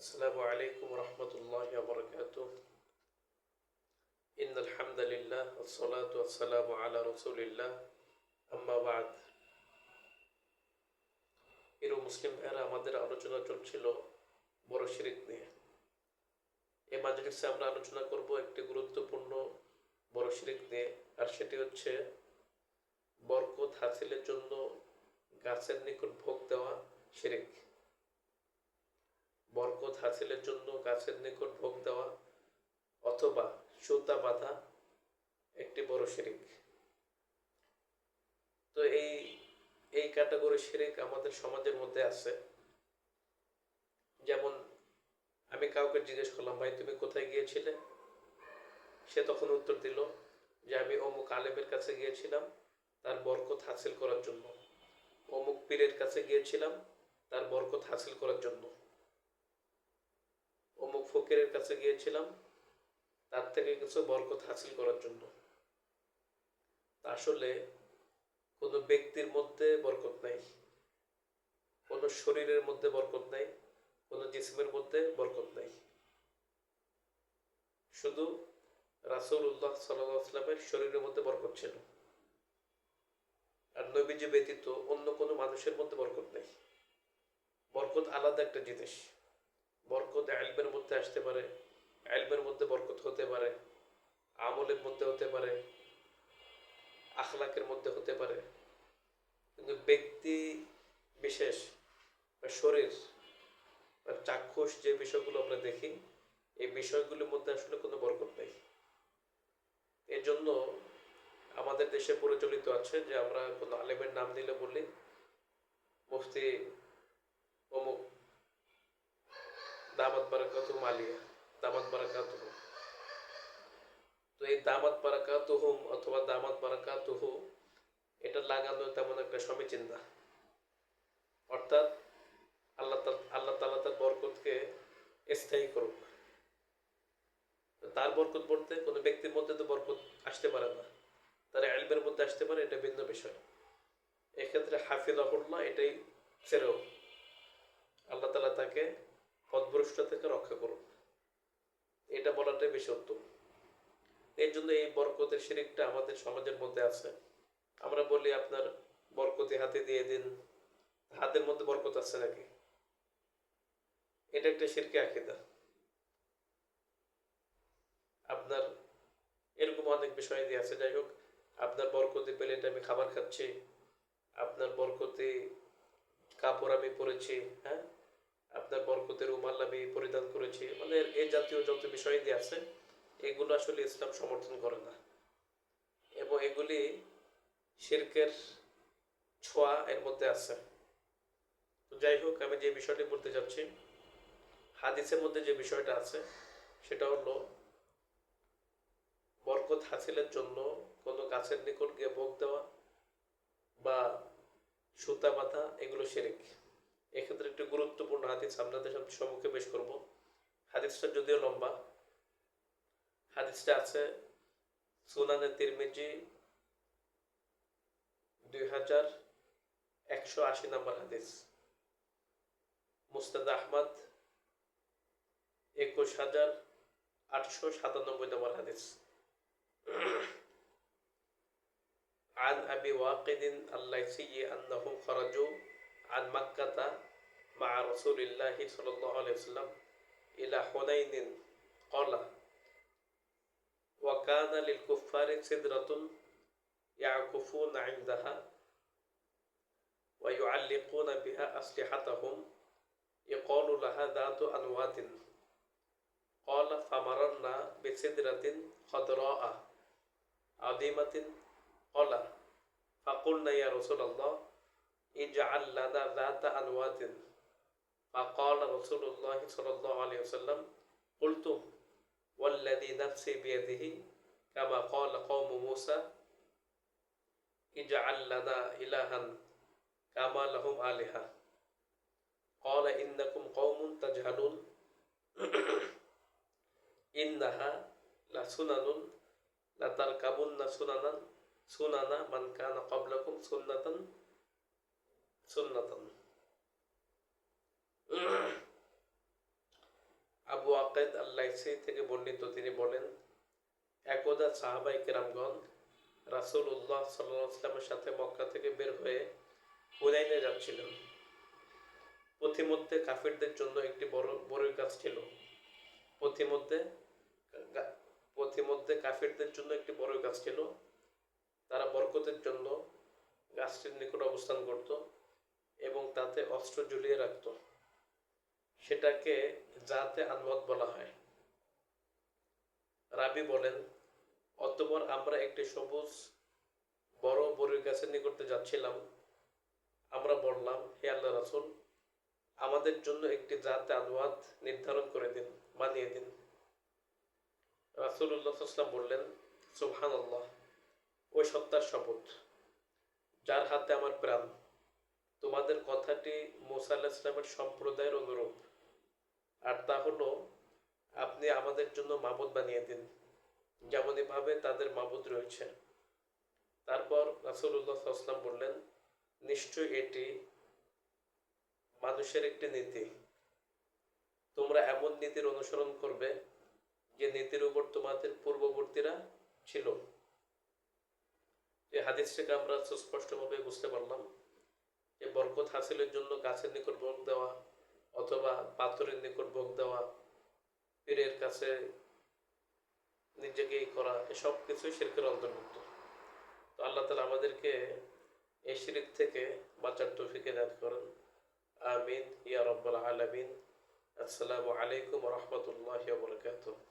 السلام عليكم ورحمة الله وبركاته إن الحمد لله والصلاة والسلام على رسول الله أما بعد প্রিয় মুসলিম ভাইয়েরা আমাদের আলোচনা চলছিল বড় শিরিক নিয়ে এই মাজলিসে আমরা আলোচনা করব একটি গুরুত্বপূর্ণ বড় শিরিক নিয়ে আর সেটি হচ্ছে বরকত হাসিলের জন্য গাছের নিকট ভোগ দেওয়া শিরিক বরকত হাসিলের জন্য গাছের নিকট ভোগ দেওয়া অথবা সুতা বাঁধা একটি বড় শিরিক। তো এই এই ক্যাটাগরি শিরিক আমাদের সমাজের মধ্যে আছে। যেমন আমি কাউকে জিজ্ঞেস করলাম, ভাই, তুমি কোথায় গিয়েছিলে? সে তখন উত্তর দিল যে, আমি অমুক আলেমের কাছে গিয়েছিলাম তার বরকত হাসিল করার জন্য। অমুক পীরের কাছে গিয়েছিলাম তার বরকত হাসিল করার জন্য। অমুক ফকিরের কাছে গিয়েছিলাম, তার থেকে কিছু বরকত হাসিল করার জন্য। আসলে কোনো ব্যক্তির মধ্যে বরকত নাই, কোনো শরীরের মধ্যে বরকত নাই, কোনো জিসমের মধ্যে বরকত নাই। শুধু রাসুল উল্লাহ সাল্লামের শরীরের মধ্যে বরকত ছিল। আর নবীজি ব্যতীত অন্য কোনো মানুষের মধ্যে বরকত নেই। বরকত আলাদা একটা জিনিস। বরকত আলবের মধ্যে আসতে পারে আলবের মধ্যে বরকত হতে পারে, আমলের মধ্যে হতে পারে, আখলাকের মধ্যে হতে পারে। কিন্তু ব্যক্তি বিশেষ বা শরীর বা চাক্ষুষ যে বিষয়গুলো আমরা দেখি, এই বিষয়গুলোর মধ্যে আসলে কোনো বরকত নেই। এর জন্য আমাদের দেশে প্রচলিত আছে যে আমরা কোনো আলেমের নাম দিলে বলি, মুফতি অমুক দামাত বারাকাত মালিয়া, দামাত বারাকাত তো এই দামাত বারাকাত হুম অথবা দামাত বারাকাত হু এটা লাগানো তেমন একটা সমীচীন না অর্থাৎ আল্লাহ আল্লাহ তালা তার বরকতকে স্থায়ী করুক। তার বরকত বলতে কোনো ব্যক্তির মধ্যে তো বরকত আসতে পারে না। তার এলবের মধ্যে আসতে পারে, এটা ভিন্ন বিষয়। এক্ষেত্রে হাফিজ হাফিজাহুল্লাহ এটাই সেরেও আল্লাহ তালা তাকে পথভ্রষ্ট থেকে রক্ষা করুন। এটা বলাটাই বেশি উত্তম। এই জন্য এই বরকতের শিরিকটা আমাদের সমাজের মধ্যে আছে। আমরা বলি আপনার বরকতি হাতে দিয়ে দিন। হাতের মধ্যে বরকত আছে নাকি? এটা একটা শিরকে আকিদা। আপনার এরকম অনেক বিষয় দিয়ে আছে। যাই হোক, আপনার বরকতি প্লেটে আমি খাবার খাচ্ছি, আপনার বরকতি কাপড় আমি পরেছি হ্যাঁ? আপনার বরকতের আমি পরিধান করেছি। মানে এই জাতীয় যত বিষয় দিয়ে আছে, এগুলো আসলে ইসলাম সমর্থন করে না। এবং এগুলি শিরকের ছোঁয়া এর মধ্যে আছে। তো যাই হোক, আমি যে বিষয়টি বলতে যাচ্ছি হাদিসের মধ্যে যে বিষয়টা আছে, সেটা হলো, বরকত হাসিলের জন্য কোনো গাছের নিকট গিয়ে ভোগ দেওয়া বা সুতা বাঁধা, এগুলো শিরিক। এক্ষেত্রে একটি গুরুত্বপূর্ণ হাদিস আপনাদের সামনে সম্মুখে পেশ করব হাদিসটা যদিও লম্বা হাদিসটা আছে সুনানে তিরমিজি দুই হাজার একশো আশি নম্বর হাদিস মুস্তাদ আহমদ একুশ হাজার আটশো সাতানব্বই নম্বর হাদিস عن أبي واقد الليثي أنهم خرجوا عن مكة مع رسول الله صلى الله عليه وسلم إلى حنين قال وكان للكفار سدرة يعكفون عندها ويعلقون بها أسلحتهم يقال لها ذات أنوات. قال فمررنا بسدرة خضراء عظيمة. قال فقلنا يا رسول الله اجعل لنا ذات أنوات. فقال رسول الله صلى الله عليه وسلم قلتم والذي نفسي بيده كما قال قوم موسى اجعل لنا إلها كما لهم آلهة. قال إنكم قوم تجهلون. إنها لسنن لتركبن سننا سنن من كان قبلكم سنة. সুন্নাতন। আবু আকায়দ আল্লাইসি থেকে বর্ণিত তিনি বলেন, একদা সাহাবাই কেরামগণ রাসুল উল্লাহ সাল্লামের সাথে মক্কা থেকে বের হয়ে হুনাইনে যাচ্ছিলেন। পথিমধ্যে কাফিরদের জন্য একটি বড়, বড়ই গাছ ছিল। পথিমধ্যে পথিমধ্যে কাফিরদের জন্য একটি বড় গাছ ছিল। তারা বরকতের জন্য গাছটির নিকট অবস্থান করতো। এবং তাতে অস্ত্র ঝুলিয়ে রাখত। সেটাকে যাতে আনমত বলা হয়। রাবি বলেন, অতপর আমরা একটি সবুজ, বড় বড়ির গাছের নিকটে যাচ্ছিলাম। আমরা বললাম, হে আল্লাহ রাসুল, আমাদের জন্য একটি জাতে আদওয়াত নির্ধারণ করে দিন, বানিয়ে দিন। রাসুল্লাহাম বললেন সুবহান আল্লাহ ওই সত্তার শপথ, যার হাতে আমার প্রাণ। তোমাদের কথাটি মোসা আল্লাহ ইসলামের সম্প্রদায়ের অনুরূপ। আর তা হলো, আপনি আমাদের জন্য মাবুদ বানিয়ে দিন। যেমনইভাবে তাদের মাবুদ রয়েছে। তারপর রাসুল্লাহ আসলাম বললেন নিশ্চয় এটি মানুষের একটি নীতি। তোমরা এমন নীতির অনুসরণ করবে যে নীতির উপর তোমাদের পূর্ববর্তীরা ছিল। এই হাদিস থেকে আমরা সুস্পষ্টভাবে বুঝতে হাসিলের জন্য গাছের নিকট ভোগ দেওয়া অথবা পাথরের নিকট ভোগ দেওয়া, পীরের কাছে নিজেকেই করা, এসব কিছুই শিরকের অন্তর্ভুক্ত। তো আল্লাহ তালা আমাদেরকে এই শিরিক থেকে বাঁচার তৌফিকে দান করেন। আমিন। ইয়া রব্বাল আলামিন। আসসালামু আলাইকুম রহমতুল্লাহ বরকাতুহ।